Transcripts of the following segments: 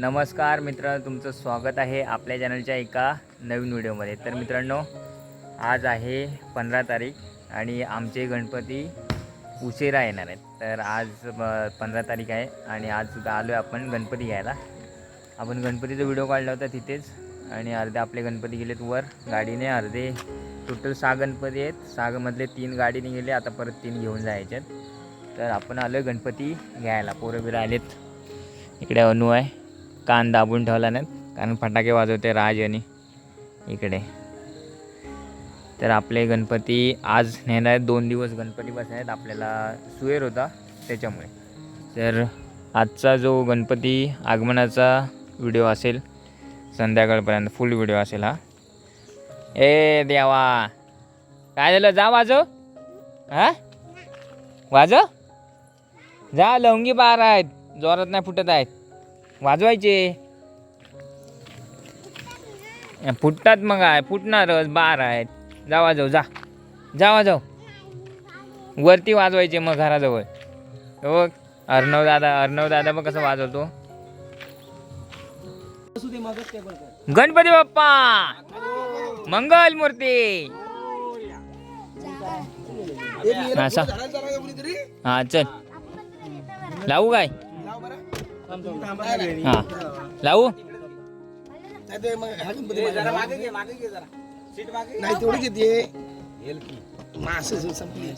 नमस्कार मित्रांनो तुमचं स्वागत आहे आपल्या चॅनलच्या एका नवीन व्हिडिओमध्ये. तर मित्रांनो आज आहे पंधरा तारीख आणि आमचे गणपती उशिरा येणार आहेत. तर आज पंधरा तारीख आहे आणि आज सुद्धा आलो आहे आपण गणपती घ्यायला. आपण गणपतीचा व्हिडिओ काढला होता तिथेच आणि अर्धे आपले गणपती गेलेत वर गाडीने अर्धे टोटल सहा गणपती आहेत. सहामधले तीन गाडीने गेले आता परत तीन घेऊन जायचे तर आपण आलो आहे गणपती घ्यायला. पोरं बिरं आलेत. इकडे अनु आहे. कान दाबून ठेवला नाहीत कारण फटाके वाजवते राज आणि इकडे. तर आपले गणपती आज नेणार आहेत दोन दिवस गणपती बसणार आहेत. आपल्याला सुएर होता त्याच्यामुळे. तर आजचा जो गणपती आगमनाचा व्हिडिओ असेल संध्याकाळपर्यंत फुल व्हिडिओ असेल हा. ए देवा! काय झालं? जा वाजव. हा? वाजव. जा लवंगी बार आहेत. जोरात नाही फुटत आहेत. वाजवायचे. फुटतात मग आहे फुटणारच बार आहेत. जा वाजव जा. जा वाजव. वरती वाजवायचे मग घराजवळ. हो बघ अर्णव दादा अर्णव दादा बघ कसं वाजवतो. गणपती बाप्पा! मंगल मूर्ती! हा चल. लावू काय? हा. लावू? नाही तेवढी घेते मासे संपली.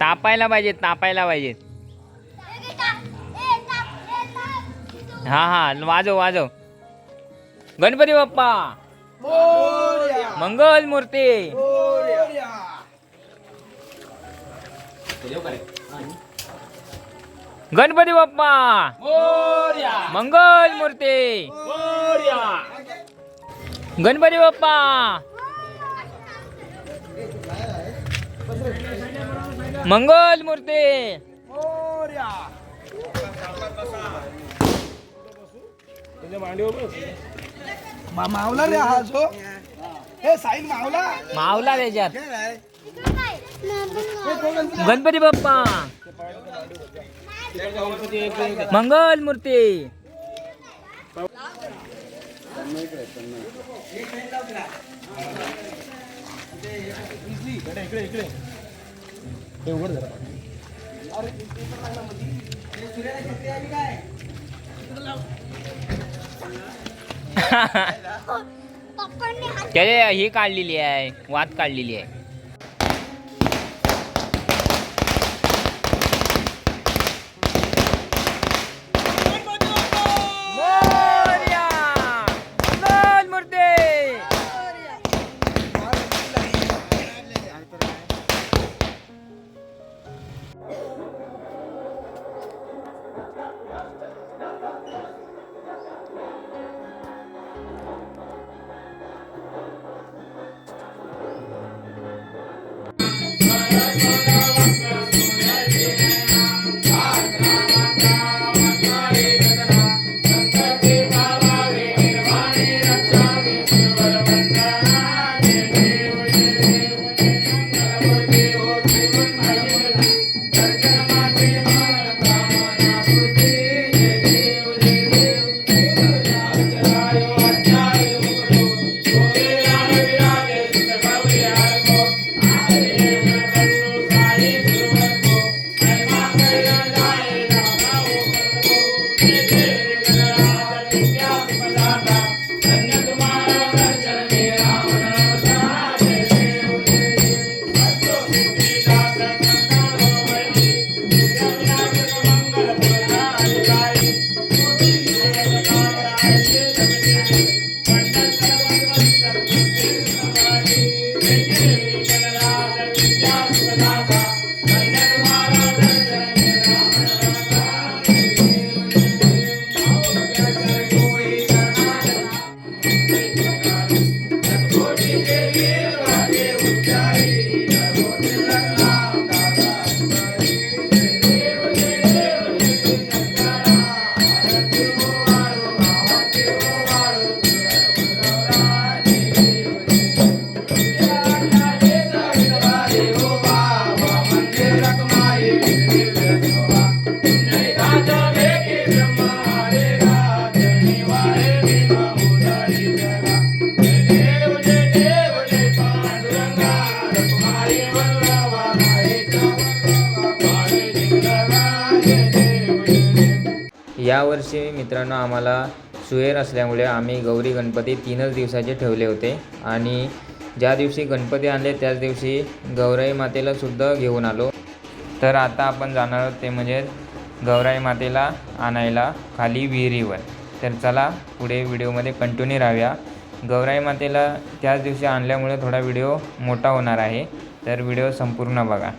तापायला पाहिजेत तापायला पाहिजेत. हा हा वाजव वाजव. गणपती बाप्पा. मंगल मूर्ती गणपती बाप्पा! मंगल मूर्ती! गणपती बाप्पा! मंगल मूर्ती! मावला रे हा जो. हे. साईल मावला. मावला त्याच्यात गणपती बाप्पा। मंगल मूर्ती। त्याने ही काढलेली आहे वात काढलेली आहे. Bye. वर्षी मित्रांनो आम्हाला सुएर असल्यामुळे आम्ही गौरी गणपती तीनच दिवसाचे ठेवले होते. आणि ज्या दिवशी गणपती आणले त्याच दिवशी गौराई मातेला सुद्धा घेऊन आलो. तर आता आपण जाणार आहोत ते म्हणजे गौराई मातेला आणायला खाली विहिरीवर. तर चला पुढे व्हिडिओमध्ये कंटिन्यू राहूया. गौराई मातेला त्याच दिवशी आणल्यामुळे थोडा व्हिडिओ मोठा होणार आहे. तर व्हिडिओ संपूर्ण बघा.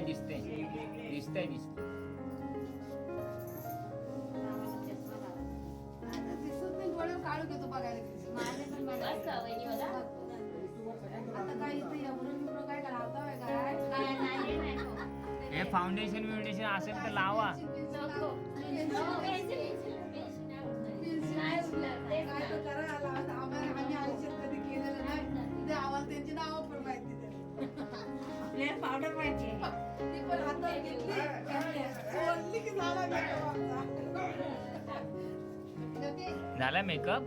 दिसतंय? दिसते दिसत नाही डोळ्यावर काळू घेतो बघायला आता काय इथे एवढं बिवढं काय लावता काय हे फाउंडेशन बिउंडेशन असेल तर लावा. पावडर पाहिजे. झाला मेकअप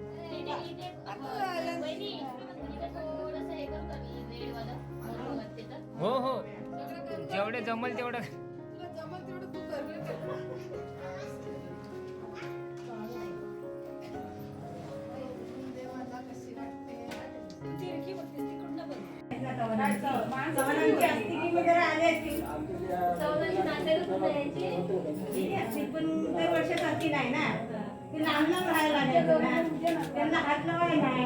हो हो जेवढे जमल तेवढं. तुला जमल तेवढं तू कर. वर्षासारखी नाही ना ते लांब लांब राहायला लागेल ना त्यांना हात लावाय नाही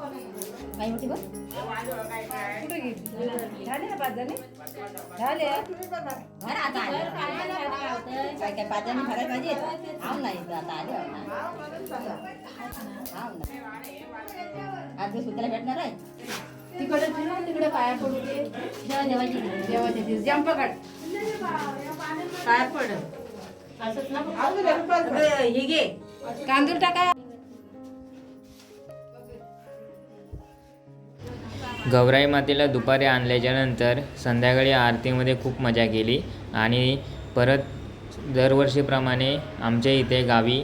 भाऊला. झाले ना पाच जणी झाले. बरं, आता आले. काय काय पाच जणी भरायला पाहिजे हाव नाही आता आले ना. ना. आज उद्याला भेटणार आहे तिकडे फिरून तिकडे पाया पडू दे. देवाचे दिवस जंप काढ काय पड. हे घे. तांदूळ टाका. गौराई मातेला दुपारी आणल्याच्यानंतर संध्याकाळी आरतीमध्ये खूप मजा केली आणि परत दरवर्षीप्रमाणे आमच्या इथे गावी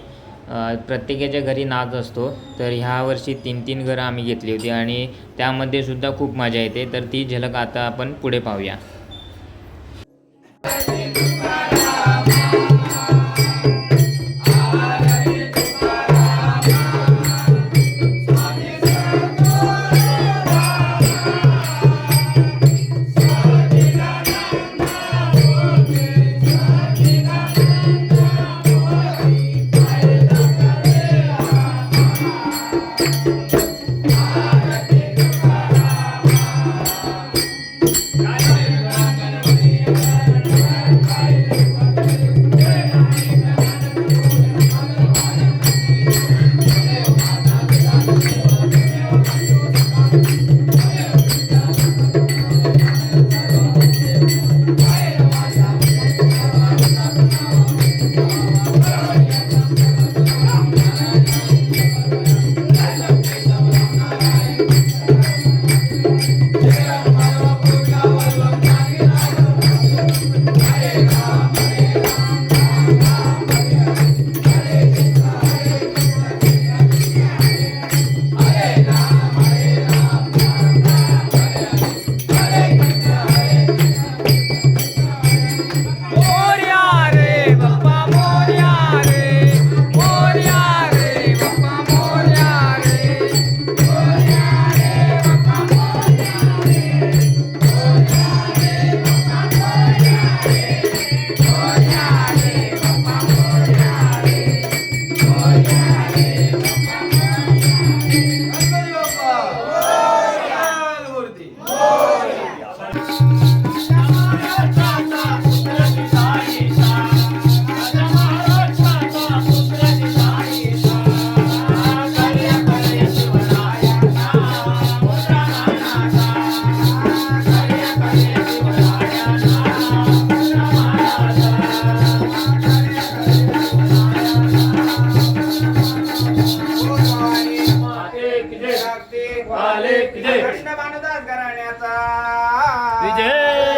प्रत्येकाच्या घरी नाच असतो. तर ह्या वर्षी तीन तीन घरं आम्ही घेतली होती आणि त्यामध्ये सुद्धा खूप मजा येते. तर ती झलक आता आपण पुढे पाहूया. વિજય!